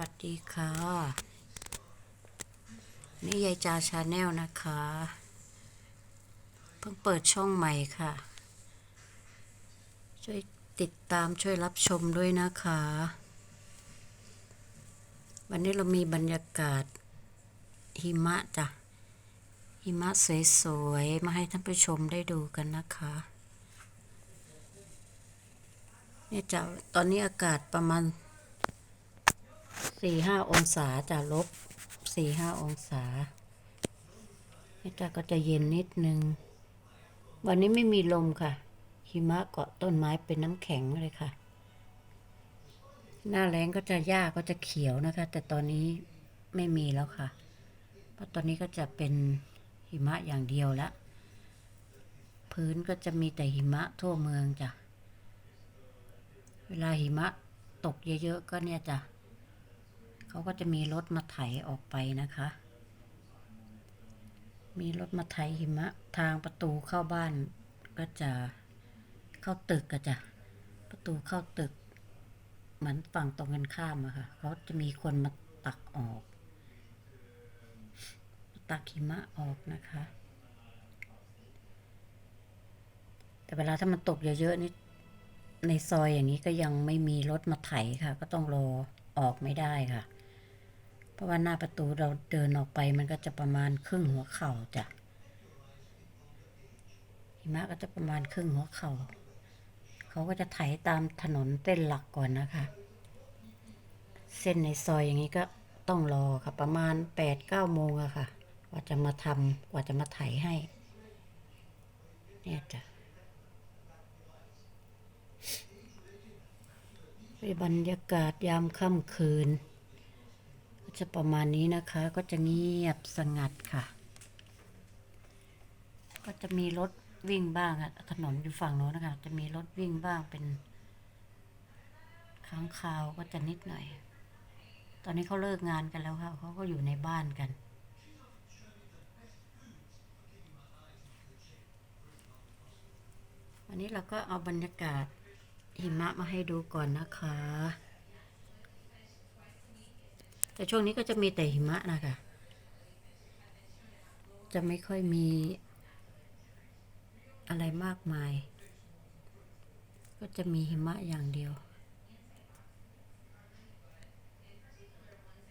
วัสดีค่ะ นี่ยายจาชาแนลนะคะ เพิ่งเปิดช่องใหม่ค่ะ ช่วยติดตามช่วยรับชมด้วยนะคะ วันนี้เรามีบรรยากาศหิมะจ้ะ หิมะสวยๆ มาให้ท่านผู้ชมได้ดูกันนะคะเนี่ยจ้ะตอนนี้อากาศประมาณ สี่ห้าองศาจะลบสี่ห้าองศานี่จ้ะก็จะเย็นนิดนึง วันนี้ไม่มีลมค่ะ หิมะเกาะต้นไม้เป็นน้ำแข็งเลยค่ะ หน้าแรงก็จะหญ้าก็จะเขียวนะคะ แต่ตอนนี้ไม่มีแล้วค่ะ เพราะตอนนี้ก็จะเป็นหิมะอย่างเดียวละ พื้นก็จะมีแต่หิมะทั่วเมืองจ้ะ เวลาหิมะตกเยอะๆก็เนี่ยจ้ะ เขาก็จะมีรถมาไถออกไปนะคะ มีรถมาไถหิมะ ทางประตูเข้าบ้านก็จะเข้าตึกก็จะประตูเข้าตึก เหมือนฝั่งตรงกันข้ามอะค่ะ เขาจะมีคนมาตักออก ตักหิมะออกนะคะ แต่เวลาถ้ามันตกเยอะๆนี่ในซอยอย่างนี้ก็ยังไม่มีรถมาไถค่ะ ก็ต้องรอออกไม่ได้ค่ะ ราะว่าหน้าประตูเราเดินออกไปมันก็จะประมาณครึ่งหัวเข่าจ้ะหิมะก็จะประมาณครึ่งหัวเข่าเขาก็จะไถตามถนนเส้นหลักก่อนนะคะ เส้นในซอยอย่างนี้ก็ต้องรอค่ะประมาณแปดเก้าโมงอะค่ะ กว่าจะมาทำกว่าจะมาไถให้ เนี่ยจ้ะบรรยากาศยามค่ำคืน จะประมาณนี้นะคะ ก็จะเงียบสงัดค่ะ ก็จะมีรถวิ่งบ้างอะถนนอยู่ฝั่งโน้นนะคะ จะมีรถวิ่งบ้างเป็นค้างคาวก็จะนิดหน่อย ตอนนี้เขาเลิกงานกันแล้วค่ะเขาก็อยู่ในบ้านกันวันนี้เราก็เอาบรรยากาศหิมะมาให้ดูก่อนนะคะ แต่ช่วงนี้ก็จะมีแต่หิมะนะคะ จะไม่ค่อยมีอะไรมากมาย ก็จะมีหิมะอย่างเดียว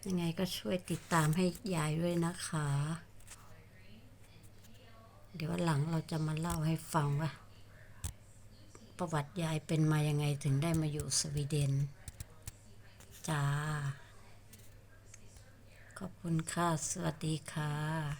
ยังไงก็ช่วยติดตามให้ยายด้วยนะคะ เดี๋ยวหลังเราจะมาเล่าให้ฟังว่าประวัติยายเป็นมายังไงถึงได้มาอยู่สวีเดนจ้า ขอบคุณค่ะ สวัสดีค่ะ